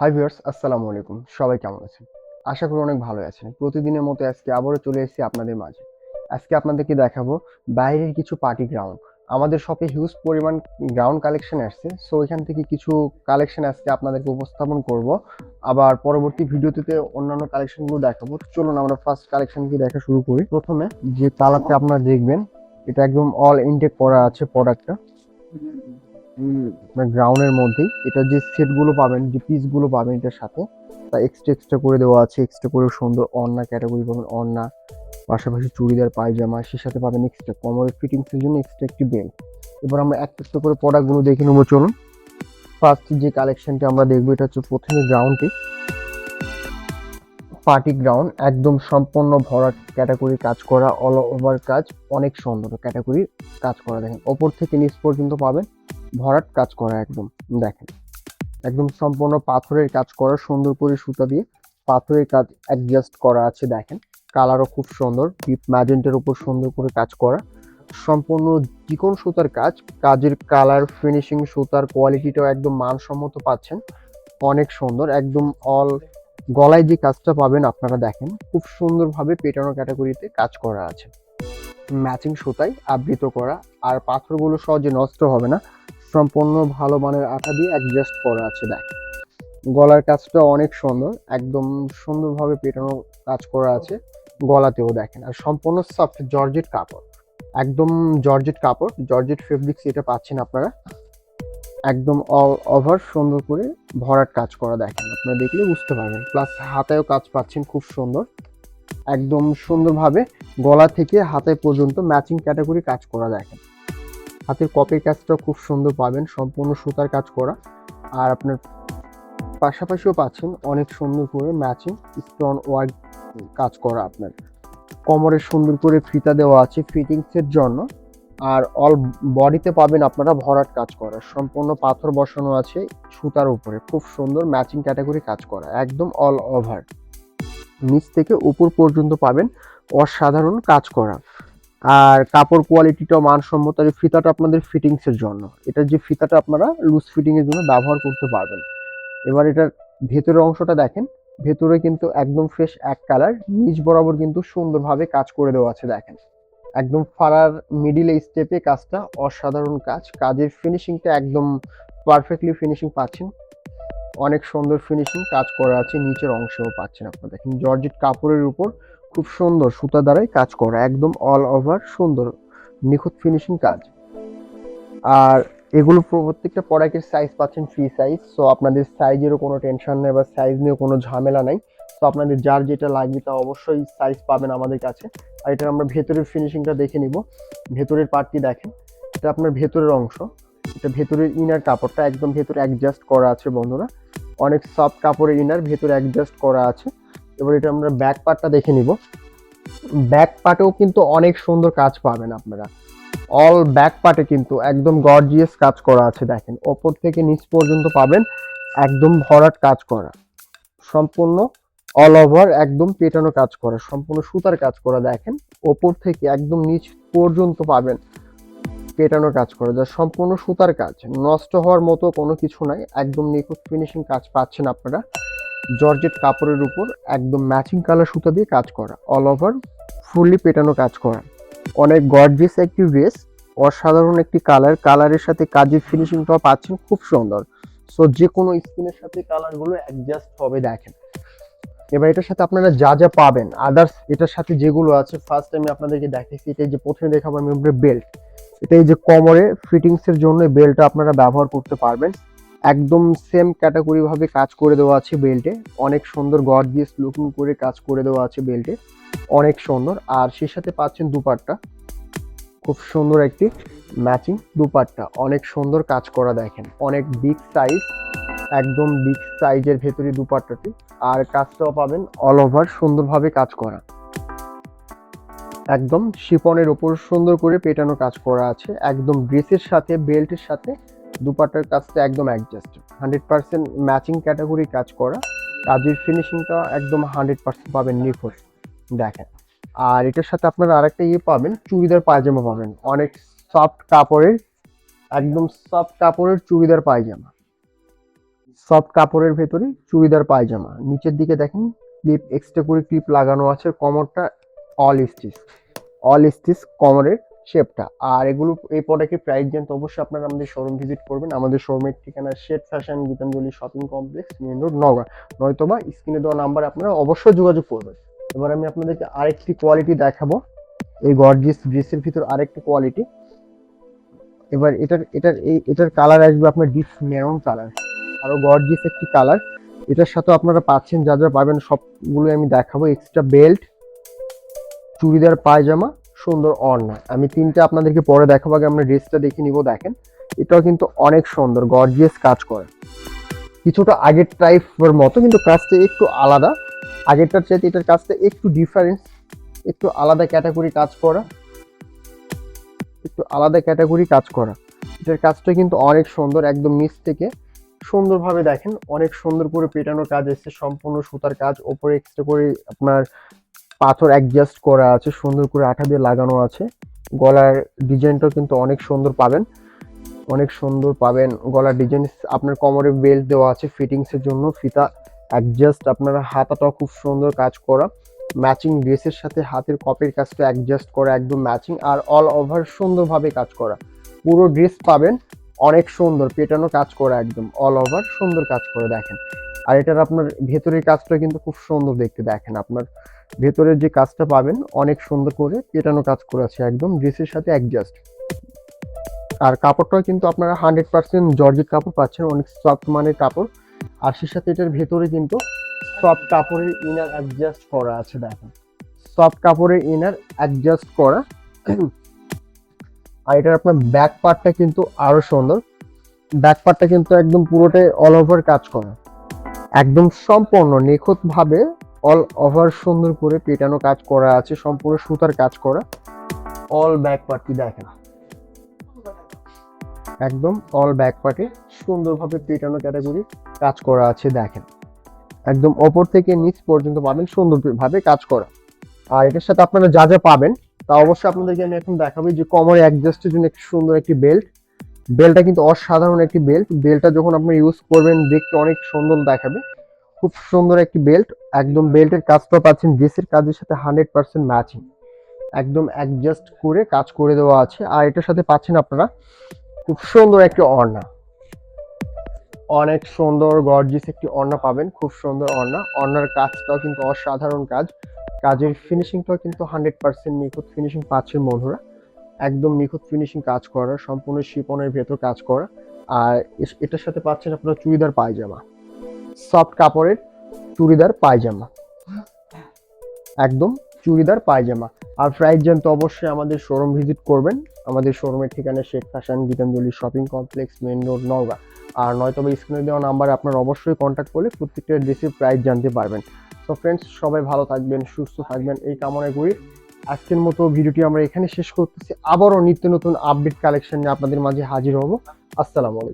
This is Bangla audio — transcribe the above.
হাই ভিউয়ার্স আসসালামু আলাইকুম। সবাই কেমন আছেন? আশা করি অনেক ভালো আছেন। প্রতিদিনের মতো আজকে আবারও চলে এসেছি আপনাদের মাঝে। আজকে আপনাদেরকে দেখাবো বাইরের কিছু পার্টি গ্রাউন্ড আমাদের শপে হিউজ পরিমাণ গ্রাউন্ড কালেকশন আসছে। সো এখান থেকে কিছু কালেকশন আজকে আপনাদেরকে উপস্থাপন করব। আবার পরবর্তী ভিডিওতে অন্যান্য কালেকশনগুলো দেখাবো। চলুন আমরা ফার্স্ট কালেকশনকে দেখা শুরু করি। প্রথমে যে কালারটা আপনারা দেখবেন, এটা একদম অল ইনটেক করা আছে প্রোডাক্টটা গ্রাউন্ডের মধ্যেই। এটা যে সেটগুলো পাবেন, যে পিসগুলো পাবেন এটার সাথে, তা এক্সট্রা এক্সট্রা করে দেওয়া আছে। এক্সট্রা করে সুন্দর অন্না ক্যাটাগরি পাবেন অন্না পাশাপাশি চুড়িদার, পায়জামা সে সাথে পাবেন এক্সট্রা কোমরের ফিটিংসের জন্য এক্সট্রা একটি বেল্ট এবার আমরা একটা একটা করে প্রোডাক্টগুলো দেখে নেব, চলুন। ফার্স্ট যে কালেকশনটি আমরা দেখব, এটা হচ্ছে প্রথমে গ্রাউন্ডটি পার্টি গ্রাউন্ড একদম সম্পূর্ণ ভরা ক্যাটাগরি কাজ করা অল ওভার কাজ, অনেক সুন্দর ক্যাটাগরি কাজ করা। দেখেন, ওপর থেকে নিচ পর্যন্ত পাবেন। ভরাট কাজ করা একদম, দেখেন। একদম সম্পূর্ণ পাথরের কাজ করা, সুন্দর করে সুতা দিয়ে পাথরের কাজ অ্যাডজাস্ট করা আছে, দেখেন। কালারও খুব সুন্দর ডিপ ম্যাজেন্টের উপর সুন্দর করে কাজ করা। সম্পূর্ণ চিকন সুতার কাজ, কাজের কালার ফিনিশিং সুতার কোয়ালিটিটাও একদম মানসম্মত পাচ্ছেন। অনেক সুন্দর, একদম অল গলায় যে কাজটা পাবেন আপনারা দেখেন, খুব সুন্দরভাবে পেটানো ক্যাটাগরিতে কাজ করা আছে। ম্যাচিং সুতায় আবৃত করা, আর পাথরগুলো সহজে নষ্ট হবে না। সম্পূর্ণ ভালো মানের আঠা দিয়ে অ্যাডজাস্ট করা আছে, দেখ। গলার কাজটা অনেক সুন্দর, একদম সুন্দরভাবে পেটানো কাজ করা আছে গলাতেও, দেখেন। আর সম্পূর্ণ সফট জর্জেট কাপড়, একদম জর্জেট কাপড়, জর্জেট ফেব্রিক্স এটা পাচ্ছেন আপনারা। একদম অল ওভার সুন্দর করে ভরাট কাজ করা, দেখেন। আপনারা দেখলে বুঝতে পারবেন। প্লাস হাতেও কাজ পাচ্ছেন, খুব সুন্দর। একদম সুন্দরভাবে গলা থেকে হাতে পর্যন্ত ম্যাচিং ক্যাটাগরি কাজ করা, দেখেন। হাতের কপের কাজটাও খুব সুন্দর পাবেন, সম্পূর্ণ সুতার কাজ করা। আর আপনার পাশাপাশিও পাচ্ছেন অনেক সুন্দর করে ম্যাচিং স্টোন ওয়ার্ক কাজ করা আপনার। কোমরে সুন্দর করে ফিতা দেওয়া আছে ফিটিংসের জন্য। আর অল বডিতে পাবেন আপনারা ভরাট কাজ করা। সম্পূর্ণ পাথর বসানো আছে সুতার উপরে। খুব সুন্দর ম্যাচিং ক্যাটাগরি কাজ করা, একদম অল ওভার নিচ থেকে উপর পর্যন্ত পাবেন অসাধারণ কাজ করা। আর কাপড় কোয়ালিটিটাও মানসম্মত, আর ফিতাটা আপনাদের ফিটিংস এর জন্য। এটা যে ফিতাটা আপনারা লুজ ফিটিং এর জন্য ব্যবহার করতে পারবেন। এবার এটার ভেতরের অংশটা দেখেন। ভেতরে কিন্তু একদম ফ্রেশ এক কালার নিচ বরাবর কিন্তু সুন্দরভাবে কাজ করে দেওয়া আছে, দেখেন। একদম ফারার মিডিল স্টেপে কাজটা অসাধারণ কাজ। কাজের ফিনিশিংটা একদম পারফেক্টলি ফিনিশিং পাচ্ছেন। অনেক সুন্দর ফিনিশিং কাজ করা আছে, নিচের অংশেও পাচ্ছেন আপনারা। দেখেন, জর্জেট কাপড়ের উপর খুব সুন্দর সুতা দ্বারাই কাজ করা, একদম অল ওভার সুন্দর, নিখুঁত ফিনিশিং কাজ। আর এগুলো প্রত্যেকটা প্রোডাক্টের সাইজ পাচ্ছেন ফ্রি সাইজ সো আপনাদের সাইজেরও কোনো টেনশন নেই বা সাইজ নিয়েও কোনো ঝামেলা নাই। তো আপনাদের যার যেটা লাগবে তা অবশ্যই সাইজ পাবেন আমাদের কাছে। আর এটা আমরা ভেতরের ফিনিশিংটা দেখে নিব। ভেতরের পার্টটি দেখেন, এটা আপনার ভেতরের অংশ। এটা ভেতরের ইনার কাপড়টা একদম ভেতরে অ্যাডজাস্ট করা আছে বন্ধুরা। অনেক সফট কাপড়ের ইনার ভেতরে অ্যাডজাস্ট করা আছে। এবার এটা আমরা ব্যাক পার্টটা দেখে নিব। ব্যাক পার্টেও কিন্তু অনেক সুন্দর কাজ পাবেন আপনারা। অল ব্যাক পার্টে কিন্তু একদম গর্জিয়াস কাজ করা আছে, দেখেন। ওপর থেকে নিচ পর্যন্ত পাবেন একদম ভরাট কাজ করা। সম্পূর্ণ অল ওভার একদম পেটানো কাজ করা, সম্পূর্ণ সুতার কাজ করা, দেখেন। ওপর থেকে একদম নিচ পর্যন্ত পাবেন পেটানো কাজ করা, যা সম্পূর্ণ সুতার কাজ। নষ্ট হওয়ার মতো কোনো কিছু নাই, একদম নিখুঁত ফিনিশিং কাজ পাচ্ছেন আপনারা। জর্জেট কাপড়ের উপর একদম ম্যাচিং কালার সুতা দিয়ে কাজ করা অল ওভার ফুললি পেটানো কাজ করা। অনেক গর্জিয়াস একটি ড্রেস অসাধারণ একটি কালার কালারের সাথে কাজের ফিনিশিংটাও পাচ্ছেন, খুব সুন্দর। সো যে কোনো স্কিনের সাথে কালারগুলো অ্যাডজাস্ট হবে, দেখেন। এবার এটার সাথে আপনারা যা যা পাবেন আদার্স এটার সাথে যেগুলো আছে ফার্স্ট আমি আপনাদেরকে দেখাইছি এটা যে প্রথমে দেখাবো আমি বেল্ট এটা এই যে কোমরে ফিটিংস এর জন্য বেল্টটা আপনারা ব্যবহার করতে পারবেন। একদম সেম ক্যাটাগরি ভাবে কাজ করে দেওয়া আছে বেল্টে অনেক সুন্দর গর্জিয়াস লুকিং করে কাজ করে দেওয়া আছে বেল্টে অনেক সুন্দর। আর সে সাথে পাচ্ছেন দুপাট্টা। খুব সুন্দর একটি ম্যাচিং দুপাট্টা। অনেক সুন্দর কাজ করা দেখেন। অনেক বিগ সাইজ একদম বিগ সাইজের ভেতরে দুপাট্টাটি। আর কাজটাও পাবেন অল ওভার সুন্দরভাবে কাজ করা। একদম শিপনের ওপর সুন্দর করে পেটানো কাজ করা আছে। একদম ড্রেসের সাথে বেল্টের সাথে দুপাট্টার কাজটা একদম adjust hundred percent matching category কাজ করা। কাজের ফিনিশিংটা একদম হান্ড্রেড পার্সেন্ট পাবেন নিখুঁত। দেখেন। আর এটার সাথে আপনারা আরেকটা ইয়ে পাবেন, চুড়িদার পায়জামা পাবেন। অনেক সফট কাপড়ের, একদম সফট কাপড়ের চুড়িদার পায়জামা। সফট কাপড়ের ভেতরে চুড়িদার পায়জামা। নিচের দিকে দেখেন ক্লিপ এক্সট্রা করে ক্লিপ লাগানো আছে। কমরটা অল স্টিচ অল স্টিচ কমরের শেপটা। আর এগুলো, এই প্রোডাক্টের প্রাইস জানতে অবশ্যই আপনারা আমাদের শোরুম ভিজিট করবেন। আমাদের শোরুমের ঠিকানা শেড fashion Gitanjali shopping complex main road নগর নয়তোবা স্ক্রিনে দেওয়া নাম্বারে আপনারা অবশ্যই যোগাযোগ করবেন। এবার আমি আপনাদেরকে আরেকটি কোয়ালিটি দেখাবো। এই গর্জিয়াস ড্রেসের ভিতর আরেকটি কোয়ালিটি এবার এটার এটার, এই, এটার কালার আসবে আপনার ডিপ মেরুন কালার আরও গর্জিয়াস একটি কালার এটার সাথে আপনারা পাচ্ছেন, যা যা পাবেন সবগুলো আমি দেখাবো। এক্সট্রা বেল্ট চুড়িদার, পায়জামা। সুন্দর অর্ণা। আমি তিনটা আপনাদেরকে পরে দেখাবো, আগে আমরা ড্রেসটা দেখে নিব, দেখেন। এটাও কিন্তু অনেক সুন্দর গর্জিয়াস কাজ করে। কিছুটা আগের টাইপের মতো, কিন্তু কাজটা একটু আলাদা। আগেরটার চাইতে এটার কাজটা একটু ডিফারেন্স একটু আলাদা ক্যাটাগরি কাজ করা। একটু আলাদা ক্যাটাগরি কাজ করা। এটার কাজটা কিন্তু অনেক সুন্দর, একদম নিচ থেকে। সুন্দরভাবে দেখেন, অনেক সুন্দর করে পেটানোর কাজ এসছে, সম্পূর্ণ সুতার কাজ, ওপরে এক্সট্রা করে আপনার পাথর অ্যাডজাস্ট করা আছে, সুন্দর করে আঠা দিয়ে লাগানো আছে। গলার ডিজাইনটাও কিন্তু অনেক সুন্দর পাবেন। অনেক সুন্দর পাবেন গলার ডিজাইন আপনার কোমরে বেল্ট দেওয়া আছে ফিটিংসের জন্য। ফিতা অ্যাডজাস্ট আপনার হাতাটাও খুব সুন্দর কাজ করা। ম্যাচিং ড্রেসের সাথে হাতের কপের কাজটা অ্যাডজাস্ট করা, একদম ম্যাচিং আর অল ওভার সুন্দরভাবে কাজ করা। পুরো ড্রেস পাবেন, অনেক সুন্দর। পেটানো কাজ করা একদম। অল ওভার সুন্দর কাজ করে, দেখেন। আর এটার আপনার ভেতরের কাজটা কিন্তু খুব সুন্দর দেখতে দেখেন আপনার। ভেতরের যে কাজটা পাবেন, অনেক সুন্দর করে পেটানো কাজ করা আছে একদম, ড্রেসের সাথে অ্যাডজাস্ট আর কাপড়টাও কিন্তু আপনারা হান্ড্রেড পার্সেন্ট জর্জেট কাপড় পাচ্ছেন, অনেক সফট মানের কাপড়। আর সেই সাথে এটার ভেতরে কিন্তু সফট কাপড়ের ইনার অ্যাডজাস্ট করা আছে দেখেন। সফট কাপড়ের ইনার অ্যাডজাস্ট করা। আর এটার আপনার ব্যাক পার্টটা কিন্তু আরও সুন্দর। ব্যাক পার্টটা কিন্তু একদম পুরোটাই অল ওভার কাজ করা। একদম সম্পূর্ণ নিখুঁত ভাবে অল ওভার সুন্দর করে পেটানো কাজ করা আছে, সম্পূর্ণ সুতার কাজ করা। অল ব্যাক পার্টটি দেখেন? একদম অল ব্যাক পার্টে সুন্দরভাবে পেটানো ক্যাটাগরি কাজ করা আছে, দেখেন। একদম ওপর থেকে নিচ পর্যন্ত পাবেন, সুন্দরভাবে কাজ করা। আর এটার সাথে আপনারা যা যা পাবেন, তা অবশ্যই আপনাদেরকে আমি এখন দেখাবো যে কোমরে অ্যাডজাস্টের জন্য একটি সুন্দর একটি বেল্ট বেল্টটা কিন্তু অসাধারণ একটি বেল্ট। বেলটা যখন আপনি ইউজ করবেন, দেখতে অনেক সুন্দর দেখাবে। খুব সুন্দর একটি বেল্ট। একদম বেল্টের কাজটা পাচ্ছেন ড্রেসের কাজের সাথে হান্ড্রেড পার্সেন্ট ম্যাচিং একদম অ্যাডজাস্ট করে কাজ করে দেওয়া আছে। আর এটার সাথে পাচ্ছেন আপনারা খুব সুন্দর একটি অর্ণা অনেক সুন্দর গর্জিস একটি অর্ণা পাবেন। খুব সুন্দর অর্ণা অর্ণার কাজটাও কিন্তু অসাধারণ কাজ। কাজের ফিনিশিংটাও কিন্তু হান্ড্রেড পার্সেন্ট নিখুঁত ফিনিশিং পাচ্ছেন বন্ধুরা। একদম নিখুঁত ফিনিশিং কাজ করা, সম্পূর্ণ শিপনের ভেতর কাজ করা। আর এটার সাথে পাচ্ছেন আপনারা চুড়িদার পায়জামা। সফট কাপড়ের চুড়িদার পায়জামা। একদম চুড়িদার পায়জামা। আর প্রাইস জানতে অবশ্যই আমাদের শোরুম ভিজিট করবেন। আমাদের শোরুমের ঠিকানা Sheikh Hasan Gitanjali shopping complex main road Naogaon. আর নয়তো বা স্ক্রিনে দেওয়া নাম্বারে আপনারা অবশ্যই কন্ট্যাক্ট করলে প্রত্যেকটা ড্রেসের প্রাইস জানতে পারবেন। তো ফ্রেন্ডস সবাই ভালো থাকবেন, সুস্থ থাকবেন। এই কামনায় করি। আজকের মতো ভিডিওটি আমরা এখানে শেষ করতেছি। আবারও নিত্য নতুন আপডেট কালেকশন নিয়ে আপনাদের মাঝে হাজির হব। আসসালামু আলাইকুম।